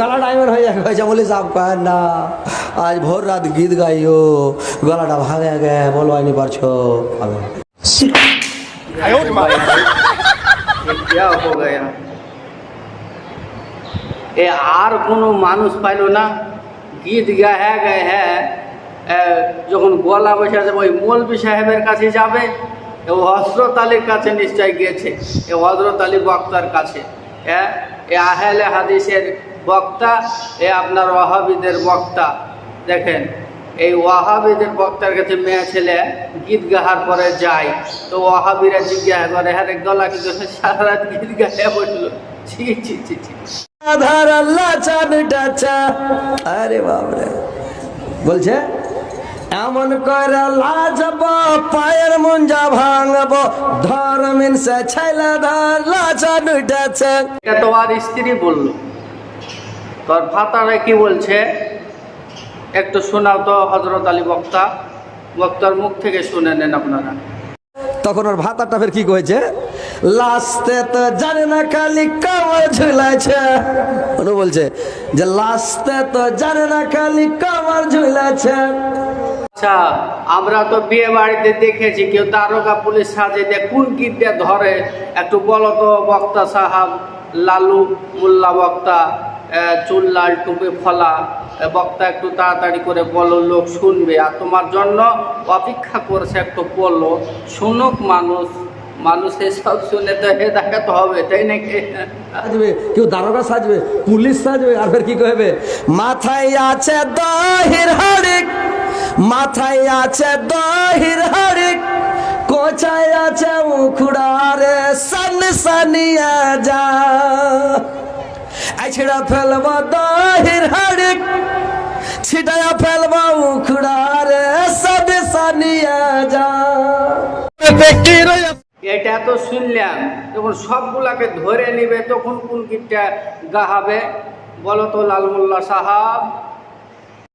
গলা হয়ে যাবে হয়েছে সাপ না, আজ ভোর রাত গীত গাইও, গলাটা ভাঙে গে, বলো, আইনি পারছ। এ আর কোনো মানুষ পাইলো না, গীত গাহে গায়ে হ্যাঁ যখন গলা বসে আছে ওই মৌলবি সাহেবের কাছে যাবে ও হজরত আলীর কাছে নিশ্চয় গিয়েছে, এ হজরত আলী বক্তার কাছে। হ্যাঁ এ আহেলে হাদিসের বক্তা, এ আপনার ওয়াহাবিদের বক্তা। দেখেন, এই ওয়াহাবিদের বক্তার কাছে মেয়ে ছেলে গীত গাহার পরে যায়, তো ওয়াহাবিরা জিজ্ঞাসা করে হ্যাঁ গলা কিন্তু সারা রাত গীত গায়ে বসল? ছি ছি ছি ছি। আধার আল্লাহ চান ডাচা আরে বাবরে বলছে এমন করে লাজব পায়ের মুঞ্জা ভাঙব। ধর্মিন সে ছাইলা ধার লাচান উঠেছে এটা তো আর স্ত্রী বলল। তোর ভাতারে কি বলছে? একটু শোনাও তো হজরত আলী বক্তা। বক্তার মুখ থেকে শুনে নেন আপনারা। তখন ওর ভাতাটা ফের কি কয়েছে লাস্তে তো জানে না খালি কামড় ঝুলাছে বলছে যে লাস্তে তো জানে না খালি কামড় ঝুলাছে আচ্ছা আমরা তো বিয়ে বাড়িতে দেখেছি, কেউ দারোগা পুলিশ সাজে দিয়ে কোন গীতটা ধরে? একটু বলো তো, বক্তা সাহাব, লালু মোল্লা বক্তা চুল লাল টুপি ফলা বক্তা একটু তাড়াতাড়ি করে বলো, লোক শুনবে। আর তোমার জন্য অপেক্ষা করছে একটু বলো, শুনুক মানুষ মানুষ এসব শুনে তো হেদায়ত হবে, তাই নাকি? সাজবে, কেউ দারোগা সাজবে, পুলিশ সাজবে, আর কি কহবে মাথায় আছে দহির হাড়িক মাথায় আছে দহির হাড়িক, কোচায় আছে উখুড়ারে সান সানিয়া যা। আছড়া ফেলব দহির হাড়িক, ছিটায়া ফেলব উখুড়ারে সান সানিয়া যা। এটা তো শুনলাম, যখন সবগুলাকে ধরে নিবে, তখন কোন গীতটা গাহাবে? বলো তো লালমুল্লা সাহাব।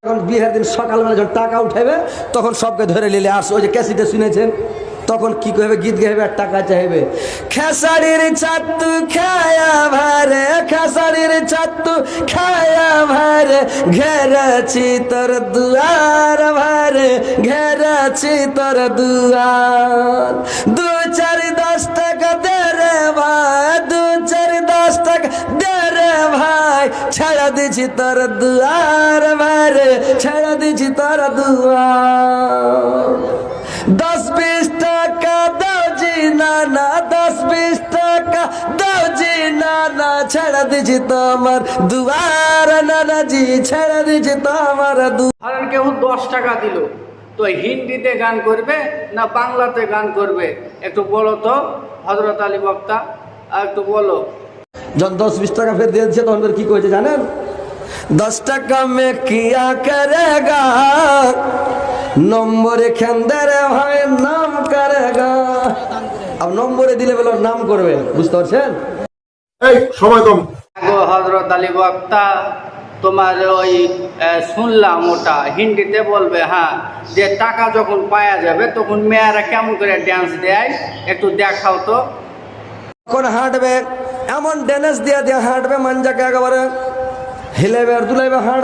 যখন বিয়ের দিন সকালবেলা যখন টাকা উঠাইবে, তখন সবকে ধরে নিলে। আসো ওই যে ক্যাসিটে শুনেছেন? তখন কি করবে গীত গাইবে আর টাকা চাইবে। খেসারির চাত্তু খায়া ভারে, খেসারির চাত্তু খায়া ভারে, ঘেরাছি তোর দুয়ার ভারে, ঘেরাছি তোর দুয়ার। ভাই, ছাড়া দিছি তোর দুয়ার ভারে, ছাড়া দিছি তোর দুয়ার। দশ বিশ টাকা দাও জি নানা দশ বিশ টাকা দাও জি নানা ছাড়া দিছি তোমার দুয়ার নানা জি, ছাড়া দিছি তোমার দু ধরেন কেউ দশ টাকা দিল। তো হিন্দিতে গান করবে না বাংলাতে গান করবে? একটু বলো তো হজরত আলী বক্তা, আর একটু বলো। যখন দশ বিশ টাকা ফের দিয়েছে তখন ফের কি করেছে জানেন? দশ টাকা মে কিয়া করেগা নম্বরে খেন্দারে ভাই নাম করেগা। আর নম্বরে দিলে বলে ওর নাম করবে বুঝতে পারছেন? এই সময় কম। গো হজরত আলী বক্তা তোমার ওই শুনলাম ওটা হিন্দিতে বলবে হ্যাঁ যে টাকা যখন পাওয়া যাবে তখন মেয়েরা কেমন করে ড্যান্স দেয় একটু দেখাও তো। তখন হাঁটবে? এমন ড্যানেজ দিয়ে দিয়ে হাঁটবে মাঞ্জাকে একেবারে হিলেবে আর দুলাইবে হাঁট।